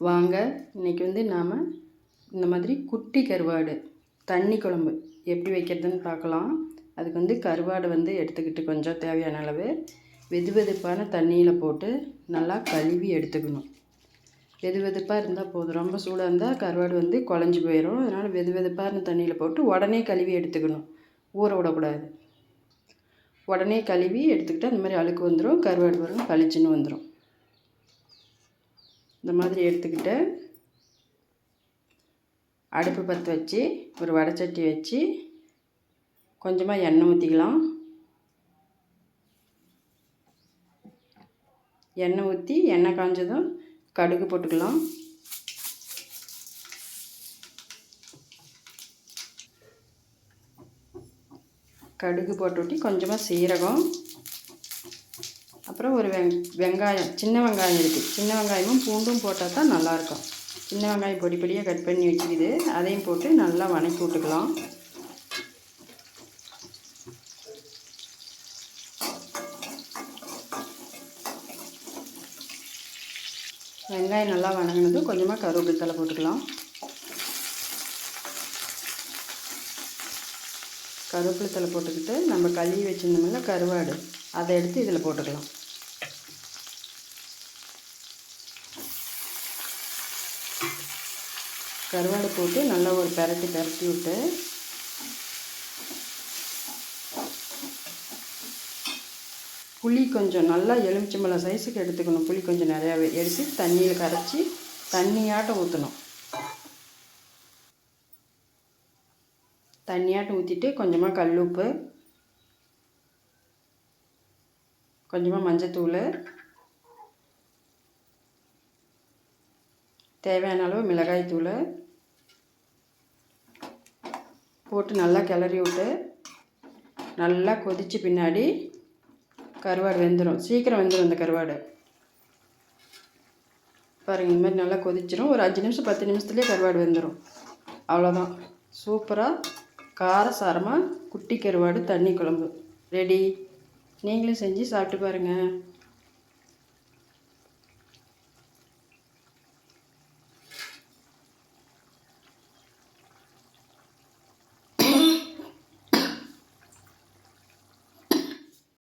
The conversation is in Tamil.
வாங்க இன்றைக்கி வந்து நாம் இந்த மாதிரி குட்டி கருவாடு தண்ணி குழம்பு எப்படி வைக்கிறதுன்னு பார்க்கலாம். அதுக்கு வந்து கருவாடு வந்து எடுத்துக்கிட்டு கொஞ்சம் தேவையான அளவு வெது வெதுப்பான தண்ணியில் போட்டு நல்லா கழுவி எடுத்துக்கணும். வெது வெதுப்பாக இருந்தால் போதும். ரொம்ப சூடாக இருந்தால் கருவாடு வந்து குழஞ்சி போயிடும் அதனால் வெது வெதுப்பான தண்ணியில் போட்டு உடனே கழுவி எடுத்துக்கணும். ஊற விடக்கூடாது. உடனே கழுவி எடுத்துக்கிட்டு அந்த மாதிரி அழுக்கு வந்துடும் கருவாடு வரும் கழிச்சுன்னு வந்துடும் இந்த மாதிரி எடுத்துக்கிட்டு அடுப்பு பற்ற வச்சு ஒரு வடைச்சட்டி வச்சு கொஞ்சமாக எண்ணெய் ஊற்றிக்கலாம் எண்ணெய் ஊற்றி எண்ணெய் காஞ்சதும் கடுகு போட்டுக்கலாம். கடுகு போட்டுவிட்டு கொஞ்சமாக சீரகம். அப்புறம் ஒரு வெங் வெங்காயம் சின்ன வெங்காயம் இருக்குது சின்ன வெங்காயமும் பூண்டும் போட்டால் தான் நல்லாயிருக்கும் சின்ன வெங்காயம் பொடி பொடியாக கட் பண்ணி வச்சுக்கிது. அதையும் போட்டு நல்லா வணக்கி விட்டுக்கலாம். வெங்காயம் நல்லா வணங்கினதும் கொஞ்சமாக கருவேப்பிலை தலை போட்டுக்கலாம். கருவேப்பிலை தலை போட்டுக்கிட்டு நம்ம கழுவி வச்சுருந்தோம்ல கருவாடு அதை எடுத்து இதில் போட்டுக்கலாம். கருவாடு போட்டு நல்லா ஒரு பெரட்டி பெரட்டி விட்டு புளி கொஞ்சம் நல்லா எலுமிச்சம்பழம் சைஸுக்கு எடுத்துக்கணும். புளி கொஞ்சம் நிறையாவே எடுத்து தண்ணியில் கரைச்சி தண்ணியாட்டம் ஊற்றணும் தண்ணியாட்டம் ஊற்றிட்டு கொஞ்சமாக கல் உப்பு கொஞ்சமாக மஞ்சத்தூள் தேவையான அளவு மிளகாய் தூளை போட்டு நல்லா கிளறி விட்டு நல்லா கொதித்து பின்னாடி கருவாடு வெந்துடும் சீக்கிரம் வெந்துடும் இந்த கருவாடு. பாருங்கள் இந்த மாதிரி நல்லா கொதிச்சிடும் ஒரு அஞ்சு நிமிஷம் பத்து நிமிஷத்துலேயே கருவாடு வெந்துடும் அவ்வளோதான் சூப்பராக காரசாரமாக குட்டி கருவாடு தண்ணி குழம்பு. ரெடி நீங்களும் செஞ்சு சாப்பிட்டு பாருங்கள்